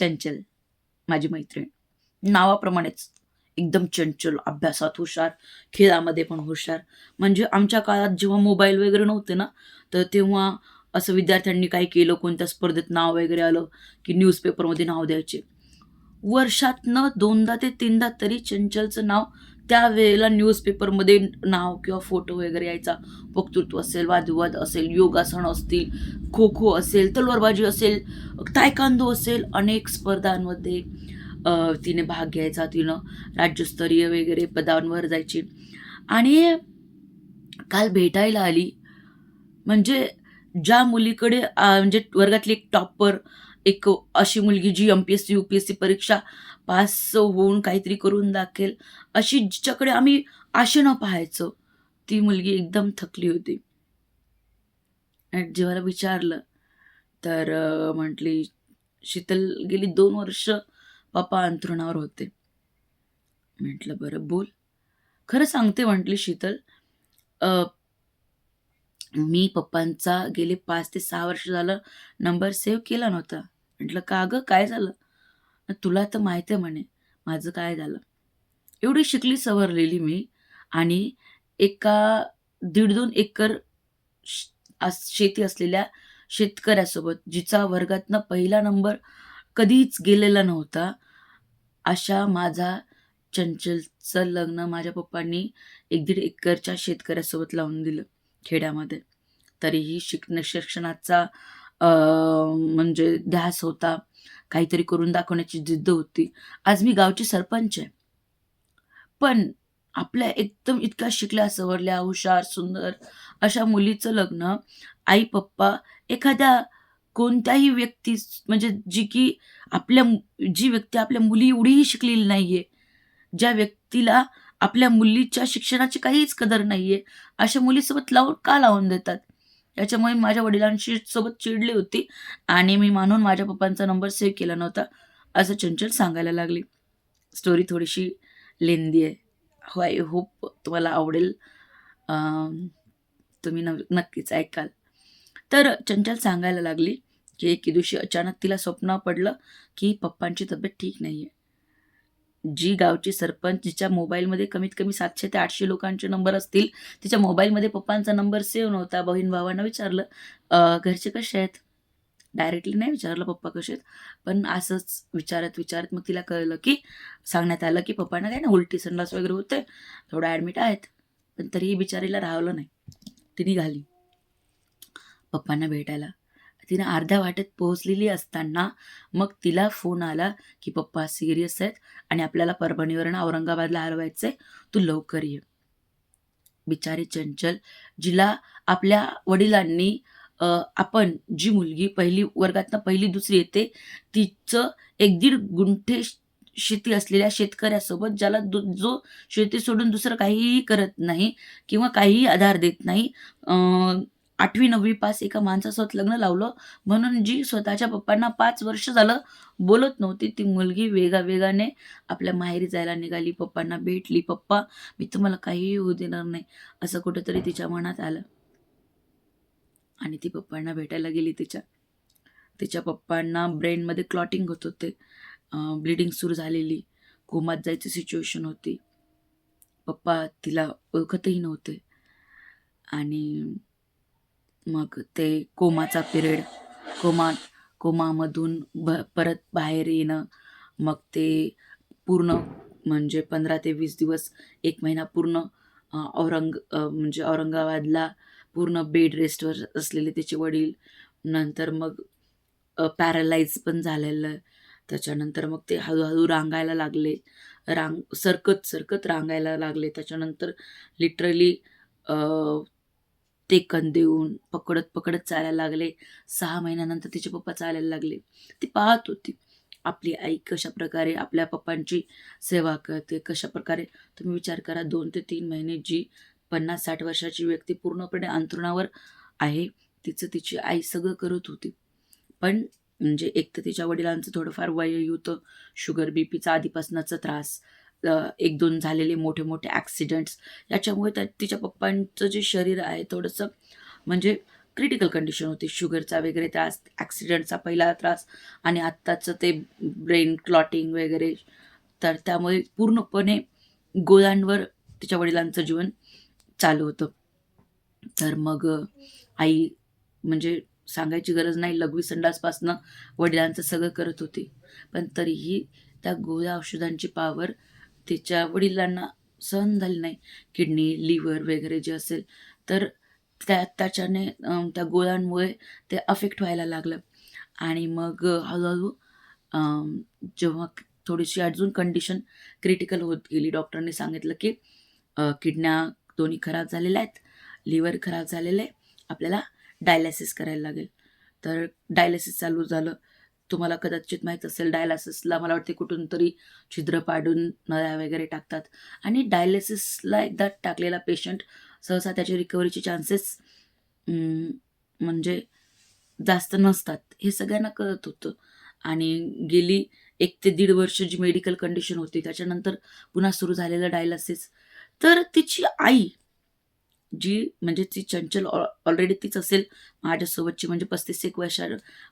चंचल माझी मैत्रीण. नावाप्रमाणेच एकदम चंचल अभ्यासात हुशार खेळामध्ये पण हुशार. म्हणजे आमच्या काळात जेव्हा मोबाईल वगैरे नव्हते ना तर तेव्हा असं विद्यार्थ्यांनी काय केलं कोणत्या स्पर्धेत नाव वगैरे आलं की न्यूजपेपरमध्ये नाव द्यायचे. वर्षातनं दोनदा ते तीनदा तरी चंचलचं नाव त्यावेळेला न्यूजपेपरमध्ये नाव किंवा फोटो वगैरे यायचा. वक्तृत्व असेल वादविवाद असेल योगासन असतील खो खो असेल तलवारबाजी असेल तायकांदो असेल अनेक स्पर्धांमध्ये तिने भाग घ्यायचा तिनं राज्यस्तरीय वगैरे पदांवर जायची. आणि काल भेटायला आली. म्हणजे ज्या मुलीकडे म्हणजे वर्गातली एक टॉपर एक अशी मुलगी जी M P S C U P S C परीक्षा पास होऊन काहीतरी करून दाखेल अशी जिच्याकडे आम्ही आशेनं पाहायचो ती मुलगी एकदम थकली होती. जेव्हा विचारलं तर म्हटली शीतल गेली दोन वर्ष पप्पा अंथरुणावर होते. म्हटलं बरं बोल. खरं सांगते म्हटली शीतल अ, मी पप्पांचा गेले पाच ते सहा वर्ष झालं नंबर सेव्ह केला नव्हता. म्हटलं का गं? काय झालं? तुला तर माहीत आहे म्हणे माझं काय झालं? एवढी शिकली सवरलेली मी आणि एका दीड दोन एकर शेती असलेल्या शेतकऱ्यासोबत जिचा वर्गातनं पहिला नंबर कधीच गेलेला नव्हता अशा माझा चंचलचं लग्न माझ्या पप्पांनी एक दीड एकरच्या शेतकऱ्यासोबत लावून दिलं खेड्यामध्ये. तरीही शिकणं शिक्षणाचा म्हणजे ध्यास होता. काहीतरी करून दाखवण्याची जिद्द होती. आज मी गावची सरपंच आहे. पण आपल्या एकदम इतक्या शिकल्या सवरल्या हुशार सुंदर अशा मुलीचं लग्न आई पप्पा एखाद्या कोणत्याही व्यक्ती म्हणजे जी की आपल्या जी व्यक्ती आपल्या मुली एवढीही शिकलेली नाहीये ज्या व्यक्तीला आपल्या मुलीच्या शिक्षणाची काहीच कदर नाहीये अशा मुलीसोबत लावून का लावून देतात? याच्यामुळे मी माझ्या वडिलांशी सोबत चिडली होती आणि मी मानून माझ्या पप्पांचा नंबर सेव्ह केला नव्हता असं चंचल सांगायला लागली. स्टोरी थोडीशी लेंदी आहे. हो आय होप तुम्हाला आवडेल. तुम्ही नव नक्कीच ऐकाल. तर चंचल सांगायला लागली की एके दिवशी अचानक तिला स्वप्न पडलं की पप्पांची तब्येत ठीक नाही आहे जी गावची सरपंच जिच्या मोबाईलमध्ये कमीत कमी सातशे ते आठशे लोकांचे नंबर असतील तिच्या मोबाईलमध्ये पप्पांचा नंबर सेव्ह नव्हता. बहीण भावांना विचारलं घरचे कसे आहेत? डायरेक्टली नाही विचारलं पप्पा कसे आहेत पण असंच विचारत विचारत मग तिला कळलं की सांगण्यात आलं की पप्पांना काय ना उलटी संडास वगैरे होते थोडं ॲडमिट आहेत पण तरीही बिचारीला राहवलं नाही. तिने घाली. पप्पांना भेटायला तिने अर्ध्या वाटेत पोहोचलेली असताना मग तिला फोन आला की पप्पा सिरियस आहेत आणि आपल्याला परभणीवरून औरंगाबादला हलवायचंय तू लवकर ये. बिचारी चंचल जिला आपल्या वडिलांनी आपण जी मुलगी पहिली वर्गातनं पहिली दुसरी येते तिचं एक दीड गुंठे शेती असलेल्या शेतकऱ्यासोबत ज्याला दु जो शेती सोडून दुसरं काहीही करत नाही किंवा काहीही आधार देत नाही अं, आठवी नववी पास एका माणसासोबत लग्न लावलं. म्हणून जी स्वतःच्या पप्पांना पाच वर्ष झालं बोलत नव्हती ती मुलगी वेगा वेगाने आपल्या माहेरी जायला निघाली. पप्पांना भेटली. पप्पा मी तुम्हाला काहीही होऊ देणार नाही असं कुठंतरी तिच्या मनात आलं. आणि ती पप्पांना भेटायला गेली तिच्या. तिच्या पप्पांना ब्रेनमध्ये क्लॉटिंग होत होते. ब्लिडिंग सुरू झालेली. कोमात जायची सिच्युएशन होती. पप्पा तिला ओळखतही नव्हते. आणि मग ते कोमाचा पिरियड कोमा कोमामधून ब परत बाहेर येणं मग ते पूर्ण म्हणजे पंधरा ते वीस दिवस एक महिना पूर्ण औरंग म्हणजे औरंगाबादला पूर्ण बेड रेस्टवर असलेले त्याचे वडील नंतर मग पॅरालाइज पण झालेलं. त्याच्यानंतर मग ते हळूहळू रांगायला लागले. रांग सरकत सरकत रांगायला लागले. त्याच्यानंतर लिटरली ते टेकन देऊन पकडत पकडत चालायला लागले. सहा महिन्यानंतर तिचे पप्पा चालायला लागले. ती पाहत होती. आपली आई कशा प्रकारे आपल्या पप्पांची सेवा करते कशा प्रकारे तुम्ही विचार करा दोन ते तीन महिने जी पन्नास साठ वर्षाची व्यक्ती पूर्णपणे अंतरुणावर आहे तिचं तिची आई सगळं करत होती. पण म्हणजे एक तर तिच्या वडिलांचं थोडंफार वय होतं शुगर बी पीचा आधीपासनाचा त्रास एक दोन झालेले मोठे मोठे ॲक्सिडेंट्स याच्यामुळे त्या तिच्या पप्पांचं जे शरीर आहे थोडंसं म्हणजे क्रिटिकल कंडिशन होती. शुगरचा वगैरे त्रास ॲक्सिडेंटचा पहिला त्रास आणि आत्ताचं ते ब्रेन क्लॉटिंग वगैरे. तर त्यामुळे पूर्णपणे गोळ्यांवर तिच्या वडिलांचं जीवन चालू होतं. तर मग आई म्हणजे सांगायची गरज नाही लघवी संडासपासनं वडिलांचं सगळं करत होती. पण तरीही त्या गोळ्या औषधांची पावर तिच्या वडिलांना सहन झाली नाही. किडनी लिव्हर वगैरे जे असेल तर त्या त्याच्याने त्या गोळ्यांमुळे ते अफेक्ट व्हायला लागलं. आणि मग हळूहळू जेव्हा थोडीशी अजून कंडिशन क्रिटिकल होत गेली. डॉक्टरने सांगितलं की किडन्या दोन्ही खराब झालेल्या आहेत लिव्हर खराब झालेलं आहे आपल्याला डायलिसिस करायला लागेल. तर डायलिसिस चालू झालं. तुम्हाला कदाचित माहीत असेल डायलासिसला मला वाटते कुठून तरी छिद्र पाडून नळ्या वगैरे टाकतात. आणि डायलिसिसला एकदा टाकलेला पेशंट सहसा त्याची रिकव्हरीचे चान्सेस म्हणजे जास्त नसतात. हे सगळ्यांना कळत होतं. आणि गेली एक ते दीड वर्ष जी मेडिकल कंडिशन होती त्याच्यानंतर पुन्हा सुरू झालेलं डायलासिस तर तिची आई जी म्हणजे ती चंचल ऑलरेडी तीच असेल माझ्यासोबतची म्हणजे पस्तीस एक वर्षा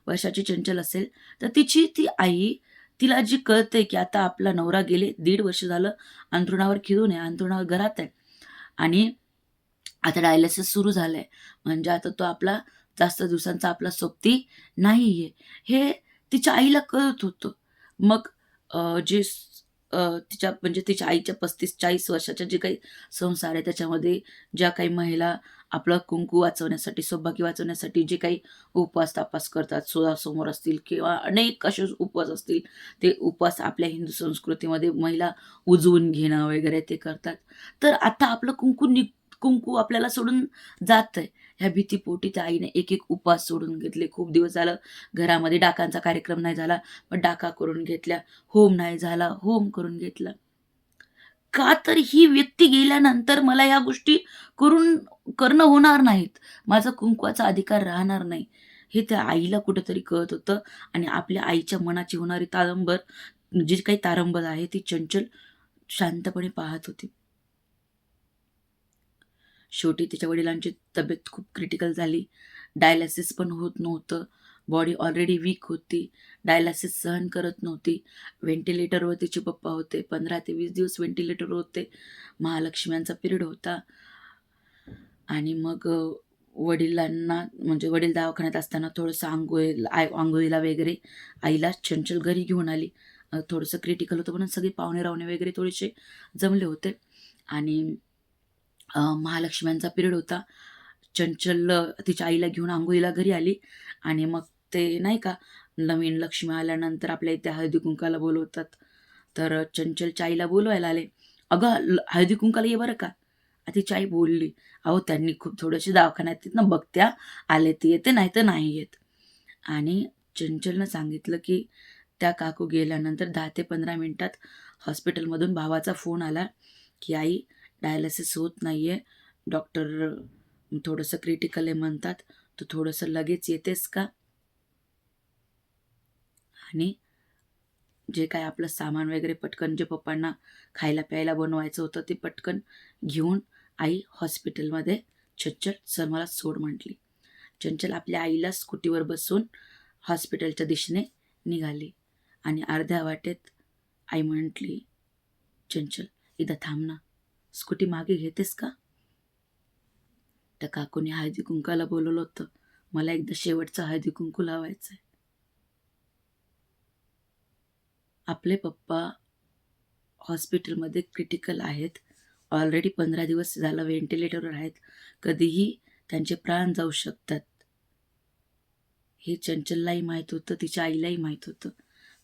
वर्षाची चंचल असेल तर तिची ती आई तिला जी कळते की आता आपला नवरा गेले दीड वर्ष झालं अंथरुणावर खिळून आहे अंथरुणावर घरात आहे. आणि आता डायलिसिस सुरू झालं आहे म्हणजे आता तो आपला जास्त दिवसांचा आपला सोबती नाही आहे हे तिच्या आईला कळत होतं. मग जे तिच्या म्हणजे तिच्या आईच्या पस्तीस चाळीस वर्षाच्या जे काही संसार आहे त्याच्यामध्ये ज्या काही महिला आपलं कुंकू वाचवण्यासाठी सौभाग्य वाचवण्यासाठी जे काही उपवास तापास करतात सोळासमोर असतील किंवा अनेक असे उपवास असतील ते उपवास आपल्या हिंदू संस्कृतीमध्ये महिला उजवून घेणं वगैरे ते करतात. तर आता आपलं कुंकू निघ कुंकू आपल्याला सोडून जात आहे ह्या भीतीपोटी त्या आईने एक एक उपवास सोडून घेतले. खूप दिवस झालं घरामध्ये डाकांचा कार्यक्रम नाही झाला मग डाका करून घेतल्या होम नाही झाला होम करून घेतला. का तर ही व्यक्ती गेल्यानंतर मला या गोष्टी करून करणं होणार नाहीत. माझा कुंकवाचा अधिकार राहणार नाही. हे त्या आईला कुठंतरी कळत होतं आणि आपल्या आईच्या मनाची होणारी तारंबर जी काही तारंबर आहे ती चंचल शांतपणे पाहत होती. शेवटी तिच्या वडिलांची तब्येत खूप क्रिटिकल झाली. डायलायसिस पण होत नव्हतं. बॉडी ऑलरेडी वीक होती. डायलासिस सहन करत नव्हती. व्हेंटिलेटरवर तिचे पप्पा होते. पंधरा ते वीस दिवस व्हेंटिलेटरवर होते. महालक्ष्म्यांचा पिरियड होता. आणि मग वडिलांना म्हणजे वडील दवाखान्यात असताना थोडंसं आंघोळ आय आंघोळीला वगैरे आईला चंचल घरी घेऊन आली. थोडंसं क्रिटिकल होतं. म्हणून सगळे पाहुणे रावणे वगैरे थोडेसे जमले होते. आणि महालक्ष्म्यांचा पिरियड होता. चंचल तिच्या आईला घेऊन आंघोळीला घरी आली आणि मग ते नाही का नवीन लक्ष्मी आल्यानंतर आपल्या इथे हळदी कुंकाला बोलवतात. तर चंचलच्या आईला बोलवायला आले. अगं ल- हळदी कुंकाला ये बरं का. तिची आई बोलली अहो त्यांनी खूप थोडेसे दवाखान्यात येत ना बघत्या आले ते येते नाही तर नाही येत. आणि चंचलनं सांगितलं की त्या काकू गेल्यानंतर दहा ते पंधरा मिनटात हॉस्पिटलमधून भावाचा फोन आला की आई डायलिसिस होत नाही आहे डॉक्टर थोडंसं क्रिटिकल आहे म्हणतात तू थोडंसं लगेच येतेस का? आणि जे काय आपलं सामान वगैरे पटकन जे पप्पांना खायला प्यायला बनवायचं होतं ते पटकन घेऊन आई हॉस्पिटलमध्ये चंचल सर मला सोड म्हटली. चंचल आपल्या आईला स्कूटीवर बसून हॉस्पिटलच्या दिशेने निघाली आणि अर्ध्या वाटेत आई म्हटली चंचल इथं थांब ना. स्कूटी मागे घेतेस का? त्या काकूने हळदी कुंकाला बोलवलं होतं. मला एकदा शेवटचा हळदी कुंकू लावायचं आहे आपले पप्पा हॉस्पिटलमध्ये क्रिटिकल आहेत. ऑलरेडी पंधरा दिवस झालं व्हेंटिलेटरवर आहेत. कधीही त्यांचे प्राण जाऊ शकतात. हे चंचललाही माहीत होतं तिच्या आईलाही माहीत होतं.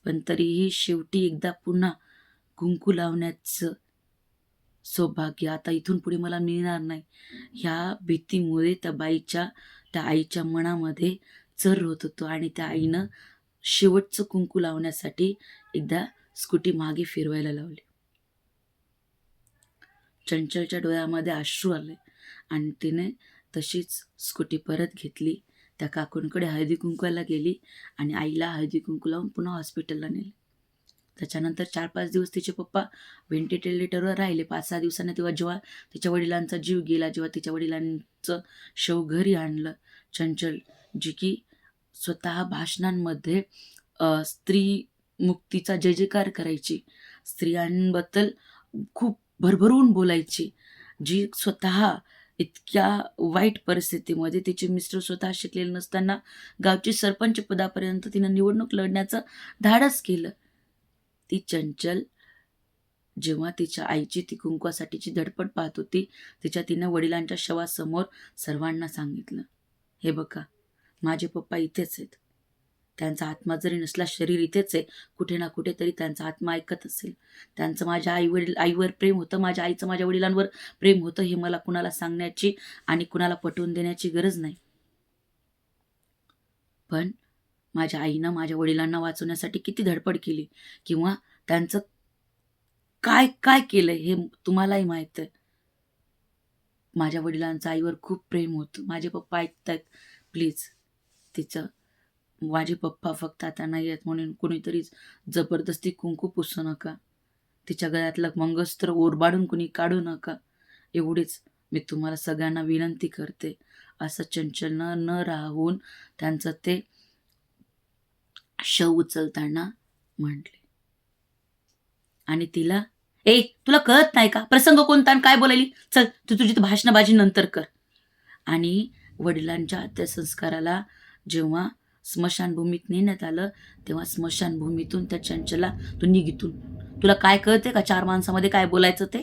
पण तरीही शेवटी एकदा पुन्हा कुंकू लावण्याचं सौभाग्य आता इथून पुढे मला मिळणार नाही. ह्या भीतीमुळे त्या बाईच्या त्या आईच्या मनामध्ये चर होत होतो आणि त्या आईनं शेवटचं कुंकू लावण्यासाठी एकदा स्कूटी मागे फिरवायला लावली. चंचलच्या डोळ्यामध्ये अश्रू आले. आणि तिने तशीच स्कूटी परत घेतली. त्या काकूंकडे हळदी कुंकवाला गेली आणि आईला हळदी कुंकू लावून पुन्हा हॉस्पिटलला नेले. त्याच्यानंतर चार पाच दिवस तिचे पप्पा व्हेंटिलेटरवर राहिले. पाच सहा दिवसांनी तेव्हा जेव्हा तिच्या वडिलांचा जीव गेला जेव्हा तिच्या वडिलांचं शव घरी आणलं चंचल जी की स्वतः भाषणांमध्ये स्त्री मुक्तीचा जय जयकार करायची. स्त्रियांबद्दल खूप भरभरून बोलायची. जी स्वतः इतक्या वाईट परिस्थितीमध्ये तिचे मिस्टर स्वतः शिकलेले नसताना गावची सरपंच पदापर्यंत तिनं निवडणूक लढण्याचं धाडस केलं. ती चंचल जेव्हा तिच्या आईची ती कुंकवासाठीची धडपड पाहत होती तिच्या तिनं वडिलांच्या शवासमोर सर्वांना सांगितलं हे बघा माझे पप्पा इथेच आहेत. त्यांचा आत्मा जरी नसला शरीर इथेच आहे. कुठे ना कुठे तरी त्यांचा आत्मा ऐकत असेल. त्यांचं माझ्या आई वडील आईवर प्रेम होतं माझ्या आईचं माझ्या वडिलांवर प्रेम होतं हे मला कुणाला सांगण्याची आणि कुणाला पटवून देण्याची गरज नाही. पण माझ्या आईनं माझ्या वडिलांना वाचवण्यासाठी किती धडपड केली. किंवा त्यांचं काय काय केलं हे तुम्हालाही माहीत आहे. माझ्या वडिलांचं आईवर खूप प्रेम होतं. माझे पप्पा ऐकतायत. प्लीज तिचं माझे पप्पा फक्त आता नाही आहेत म्हणून कुणीतरी जबरदस्ती कुंकू पुसू नका. तिच्या गळ्यातलं मंगस्त्र ओरबाडून कुणी काढू नका. एवढीच मी तुम्हाला सगळ्यांना विनंती करते. असं चंचल न न राहून त्यांचं ते शव उचलताना म्हटले. आणि तिला ए तुला कळत नाही का? प्रसंग कोणता आणि काय बोलायली? चल तू तुझी भाषणबाजी नंतर कर. आणि वडिलांच्या अंत्यसंस्काराला जेव्हा स्मशानभूमीत नेण्यात आलं तेव्हा स्मशानभूमीतून त्या चंचला तू निघितून तुला काय कळते का? चार माणसामध्ये काय बोलायचं ते?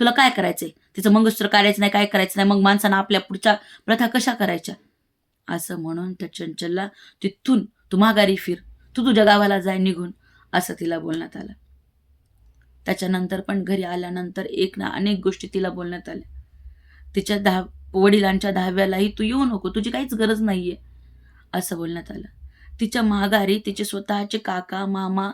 तुला काय करायचंय? तिचं मंगळसूत्र काढायचं नाही काय करायचं नाही? मग माणसानं आपल्या पुढच्या प्रथा कशा करायच्या? असं म्हणून त्या चंचलला तिथून तू माघारी फिर. तू तुझ्या गावाला जाय निघून असं तिला बोलण्यात आलं. त्याच्यानंतर पण घरी आल्यानंतर एक ना अनेक गोष्टी तिला बोलण्यात आल्या. तिच्या दहा वडिलांच्या दहाव्यालाही तू येऊ नको तुझी काहीच गरज नाहीये असं बोलण्यात आलं. तिच्या माघारी तिचे स्वतःचे काका मामा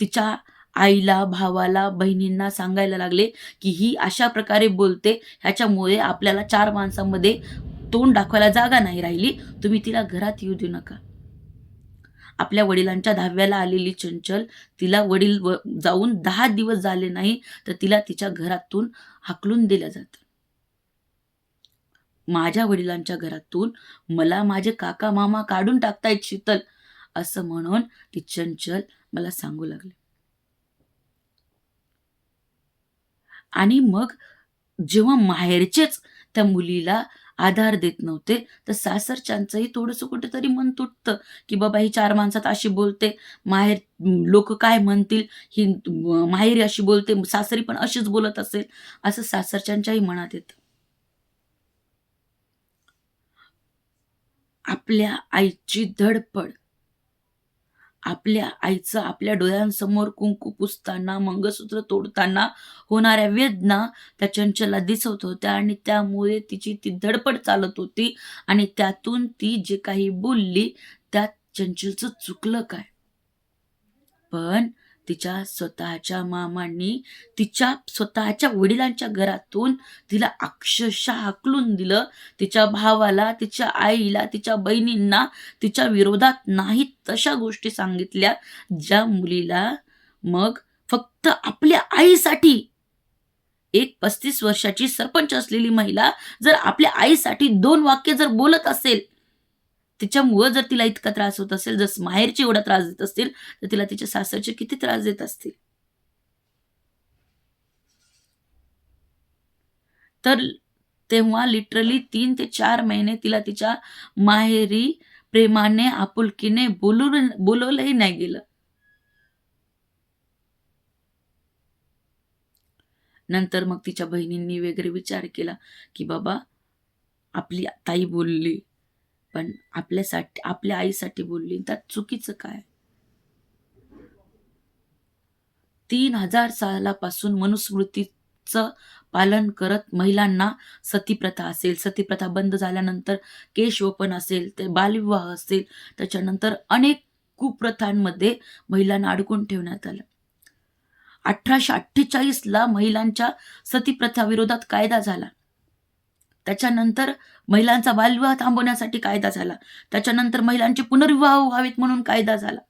तिच्या आईला भावाला बहिणींना सांगायला लागले की ही अशा प्रकारे बोलते ह्याच्यामुळे आपल्याला चार माणसांमध्ये तोंड दाखवायला जागा नाही राहिली तुम्ही तिला घरात येऊ देऊ नका. आपल्या वडिलांच्या दहाव्याला आलेली चंचल तिला वडील व जाऊन दहा दिवस झाले नाही तर तिला तिच्या घरातून हाकलून दिलं जातं. माझ्या वडिलांच्या घरातून मला माझे काका मामा काढून टाकतायत शीतल असं म्हणून ती चंचल मला सांगू लागले. आणि मग जेव्हा माहेरचेच त्या मुलीला आधार देत नव्हते. तर सासरच्यांचंही थोडंसं कुठेतरी मन तुटतं की बाबा ही चार माणसात अशी बोलते. माहेर लोक काय म्हणतील? ही माहेरी अशी बोलते. सासरी पण अशीच बोलत असेल. असं सासरच्यांच्याही मनात येतं. आपल्या आईची धडपड आपल्या आईचं आपल्या डोळ्यांसमोर कुंकू पुसताना मंगळसूत्र तोडताना होणाऱ्या वेदना त्या चंचला दिसत होत्या आणि त्यामुळे तिची ती धडपड चालत होती आणि त्यातून ती जे काही बोलली त्यात चंचलचं चुकलं काय? पण तिच्या स्वतःच्या मामांनी तिच्या स्वतःच्या वडिलांच्या घरातून तिला अक्षरशः हाकलून दिलं. तिच्या भावाला तिच्या आईला तिच्या बहिणींना तिच्या विरोधात नाही तशा गोष्टी सांगितल्या. ज्या मुलीला मग फक्त आपल्या आईसाठी एक पस्तीस वर्षाची सरपंच असलेली महिला जर आपल्या आईसाठी दोन वाक्य जर बोलत असेल तिच्यामुळं जर तिला इतका त्रास होत असेल जर माहेरची एवढा त्रास देत असतील तर तिला तिच्या सासरचे किती त्रास देत असतील? तर तेव्हा लिटरली तीन ते चार महिने तिला तिच्या माहेरी प्रेमाने आपुलकीने बोलून बोलवलंही नाही गेलं. नंतर मग तिच्या बहिणींनी वगैरे विचार केला की बाबा आपली ताई बोलली. पण आपल्यासाठी आपल्या आईसाठी बोलली त्यात चुकीचं काय? तीन हजार सालापासून मनुस्मृतीचं पालन करत महिलांना सतीप्रथा असेल सतीप्रथा बंद झाल्यानंतर केशवपन असेल ते बालविवाह असेल त्याच्यानंतर अनेक कुप्रथांमध्ये महिलांना अडकून ठेवण्यात आलं. अठराशे अठ्ठेचाळीसला महिलांच्या सतीप्रथा विरोधात कायदा झाला. त्याच्यानंतर महिलांचा बालविवाह थांबवण्यासाठी कायदा झाला. त्याच्यानंतर महिलांचे पुनर्विवाह व्हावेत म्हणून कायदा झाला.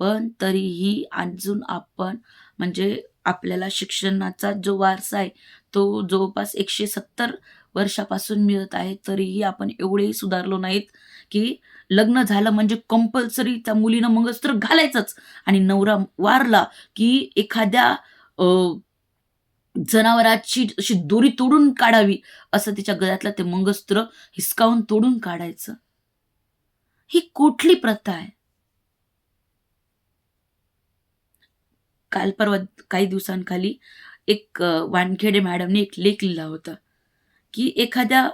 पण तरीही अजून आपण म्हणजे आपल्याला शिक्षणाचा जो वारसा आहे तो जवळपास एकशे सत्तर वर्षापासून मिळत आहे. तरीही आपण एवढेही सुधारलो नाहीत की लग्न झालं म्हणजे कंपल्सरी त्या मुलीनं मंगळसूत्र घालायचंच आणि नवरा वारला की एखाद्या जनावराची अशी दोरी तोडून काढावी असं तिच्या गळ्यातलं ते मंगस्त्र हिसकावून तोडून काढायचं. ही कुठली प्रथा आहे? काल परवा काही दिवसांखाली एक वानखेडे मॅडमने एक लेख लिहिला होता की एखाद्या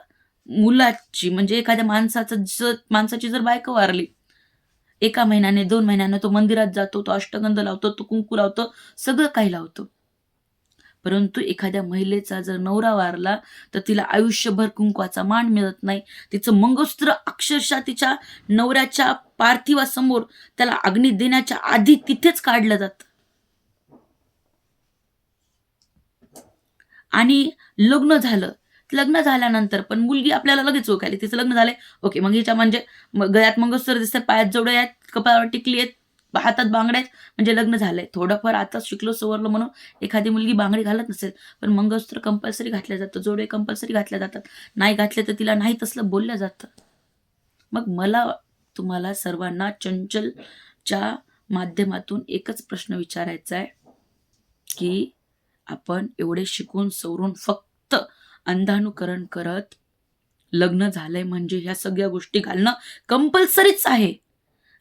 मुलाची म्हणजे एखाद्या माणसाचं जर माणसाची जर बायको वारली एका महिन्याने दोन महिन्याने तो मंदिरात जातो तो अष्टगंध लावतो तो कुंकू लावतो सगळं काही लावतो. परंतु एखाद्या महिलेचा जर नवरा वारला तर तिला आयुष्यभर कुंकवाचा मान मिळत नाही. तिचं मंगळसूत्र अक्षरशः तिच्या नवऱ्याच्या पार्थिवासमोर त्याला अग्नी देण्याच्या आधी तिथेच काढलं जातं. आणि लग्न झालं. लग्न झाल्यानंतर पण मुलगी आपल्याला लगेच ओळखायली. तिचं लग्न झालंय. ओके मग हिच्या म्हणजे गळ्यात मंगळसूत्र दिसतात पायात जोडे आहेत कपाळावर टिकली आहेत. हातात बांगड्या म्हणजे लग्न झालंय. थोडंफार आता शिकलो सवरलो म्हणून एखादी मुलगी बांगडी घालत नसेल पण मंगळसूत्र कंपल्सरी घातल्या जातं जोडे कंपल्सरी घातल्या जातात. नाही घातले तर तिला नाही तसलं बोललं जातं. मग मला तुम्हाला सर्वांना चंचलच्या माध्यमातून एकच प्रश्न विचारायचा आहे की आपण एवढे शिकून सवरून फक्त अंधानुकरण करत लग्न झालंय म्हणजे ह्या सगळ्या गोष्टी घालणं कंपल्सरीच आहे.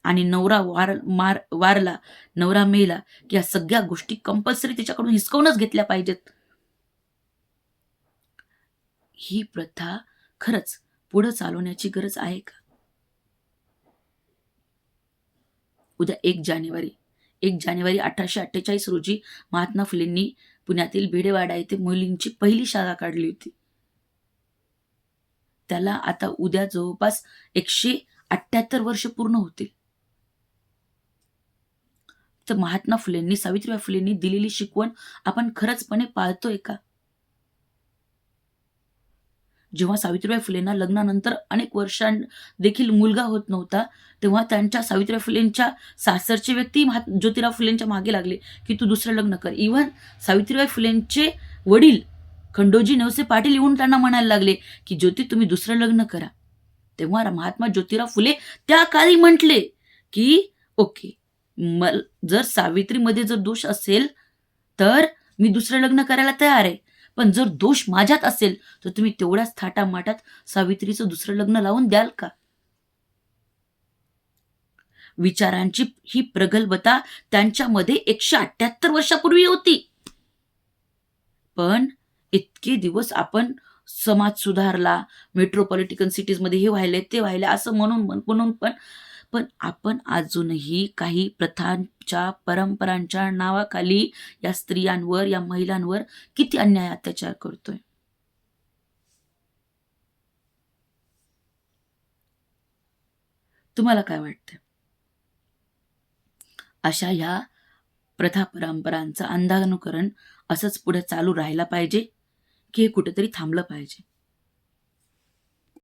आणि नवरा वार मार वारला नवरा मेला की या सगळ्या गोष्टी कंपल्सरी तिच्याकडून हिसकवूनच घेतल्या पाहिजेत. ही प्रथा खरंच पुढे चालवण्याची गरज आहे का? उद्या एक जानेवारी एक जानेवारी अठराशे अठ्ठेचाळीस रोजी महात्मा फुलेंनी पुण्यातील भिडेवाडा येथे मुलींची पहिली शाळा काढली होती. त्याला आता उद्या जवळपास एकशे अठ्ठ्याहत्तर वर्ष पूर्ण होतील. तर महात्मा फुलेंनी सावित्रीबाई फुलेंनी दिलेली शिकवण आपण खरंचपणे पाळतोय का? जेव्हा सावित्रीबाई फुलेंना लग्नानंतर अनेक वर्षां देखील मुलगा होत नव्हता तेव्हा त्यांच्या सावित्रीबाई फुलेंच्या सासरची व्यक्ती महात ज्योतिराव फुलेंच्या मागे लागले की तू दुसरं लग्न कर. इव्हन सावित्रीबाई फुलेंचे वडील खंडोजी नेवसे पाटील येऊन त्यांना म्हणायला लागले की ज्योती तुम्ही दुसरं लग्न करा. तेव्हा महात्मा ज्योतिराव फुले त्या काळी म्हटले की ओके म जर सावित्रीमध्ये जर दोष असेल तर मी दुसरं लग्न करायला तयार आहे. पण जर दोष माझ्यात असेल तर तुम्ही तेवढ्याच थाटामाटात सावित्रीचं दुसरं लग्न लावून द्याल का? विचारांची ही प्रगल्भता त्यांच्यामध्ये एकशे अठ्याहत्तर वर्षापूर्वी होती. पण इतके दिवस आपण समाज सुधारला मेट्रोपॉलिटिकन सिटीजमध्ये हे व्हायले ते व्हायले असं म्हणून म्हणून पण पण आपण अजूनही काही प्रथांच्या परंपरांच्या नावाखाली या स्त्रियांवर या महिलांवर किती अन्याय अत्याचार करतोय? तुम्हाला काय वाटतं अशा ह्या प्रथा परंपरांचं अंधानुकरण असंच पुढे चालू राहायला पाहिजे की हे कुठेतरी थांबलं पाहिजे?